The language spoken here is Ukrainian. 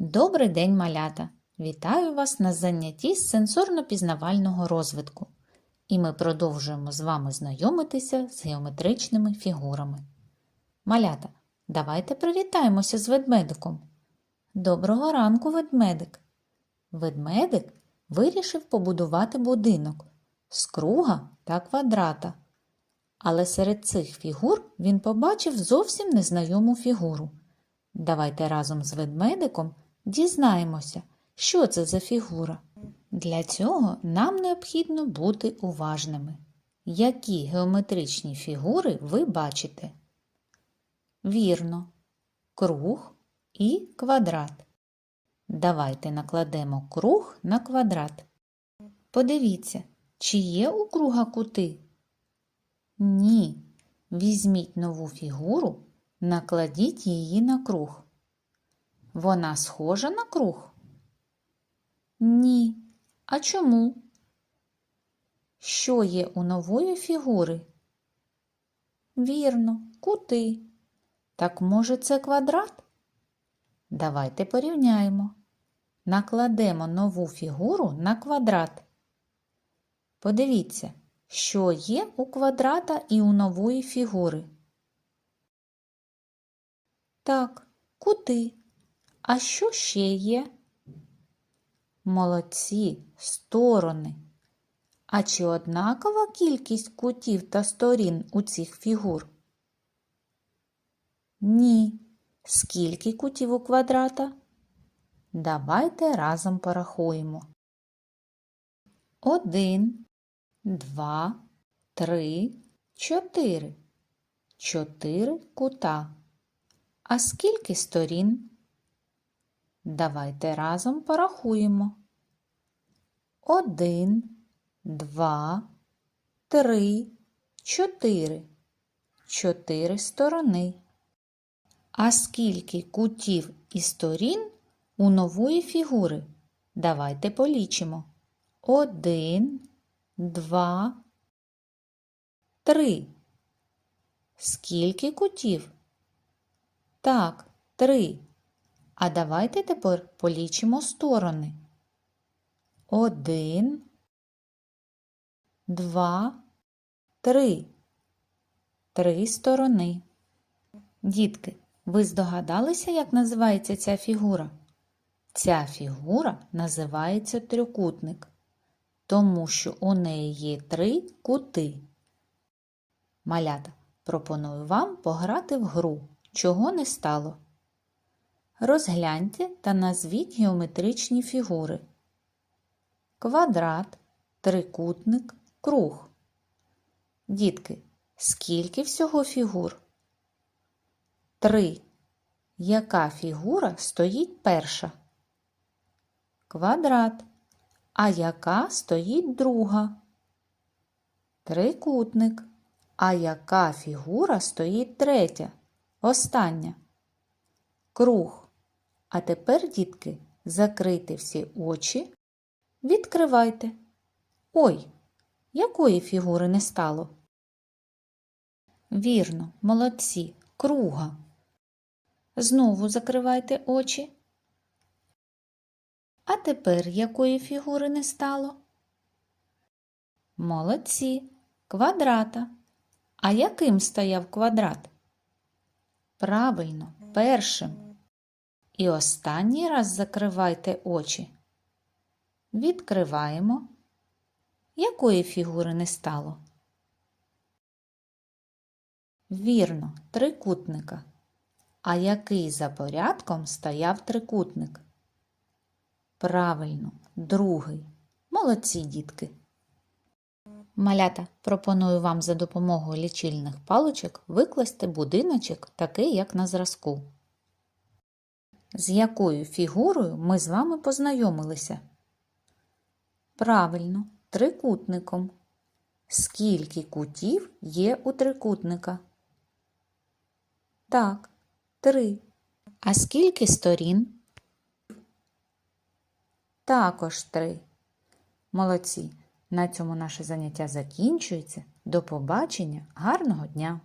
Добрий день, малята! Вітаю вас на занятті з сенсорно-пізнавального розвитку. І ми продовжуємо з вами знайомитися з геометричними фігурами. Малята, давайте привітаємося з ведмедиком. Доброго ранку, ведмедик! Ведмедик вирішив побудувати будинок з круга та квадрата. Але серед цих фігур він побачив зовсім незнайому фігуру. Давайте разом з ведмедиком дізнаємося, що це за фігура. Для цього нам необхідно бути уважними. Які геометричні фігури ви бачите? Вірно, круг і квадрат. Давайте накладемо круг на квадрат. Подивіться, чи є у круга кути? Ні. Візьміть нову фігуру, накладіть її на круг. Вона схожа на круг? Ні. А чому? Що є у нової фігури? Вірно, кути. Так може це квадрат? Давайте порівняємо. Накладемо нову фігуру на квадрат. Подивіться, що є у квадрата і у нової фігури. Так, кути. А що ще є? Молодці, сторони. А чи однакова кількість кутів та сторін у цих фігур? Ні. Скільки кутів у квадрата? Давайте разом порахуємо. Один, два, три, чотири. Чотири кута. А скільки сторін? Давайте разом порахуємо. Один, два, три, чотири. Чотири сторони. А скільки кутів і сторін у нової фігури? Давайте полічимо. Один, два, три. Скільки кутів? Так, три. А давайте тепер полічимо сторони. Один, два, три. Три сторони. Дітки, ви здогадалися, як називається ця фігура? Ця фігура називається трикутник, тому що у неї є три кути. Малята, пропоную вам пограти в гру, чого не стало. Розгляньте та назвіть геометричні фігури. Квадрат, трикутник, круг. Дітки, скільки всього фігур? Три. Яка фігура стоїть перша? Квадрат. А яка стоїть друга? Трикутник. А яка фігура стоїть третя? Остання? Круг. А тепер, дітки, закрийте всі очі. Відкривайте. Ой, якої фігури не стало? Вірно, молодці, круга. Знову закривайте очі. А тепер якої фігури не стало? Молодці, квадрата. А яким стояв квадрат? Правильно, першим. І останній раз закривайте очі. Відкриваємо. Якої фігури не стало? Вірно, трикутника. А який за порядком стояв трикутник? Правильно, другий. Молодці дітки. Малята, пропоную вам за допомогою лічильних паличок викласти будиночок такий, як на зразку. З якою фігурою ми з вами познайомилися? Правильно, трикутником. Скільки кутів є у трикутника? Так, три. А скільки сторін? Також три. Молодці. На цьому наше заняття закінчується. До побачення, гарного дня!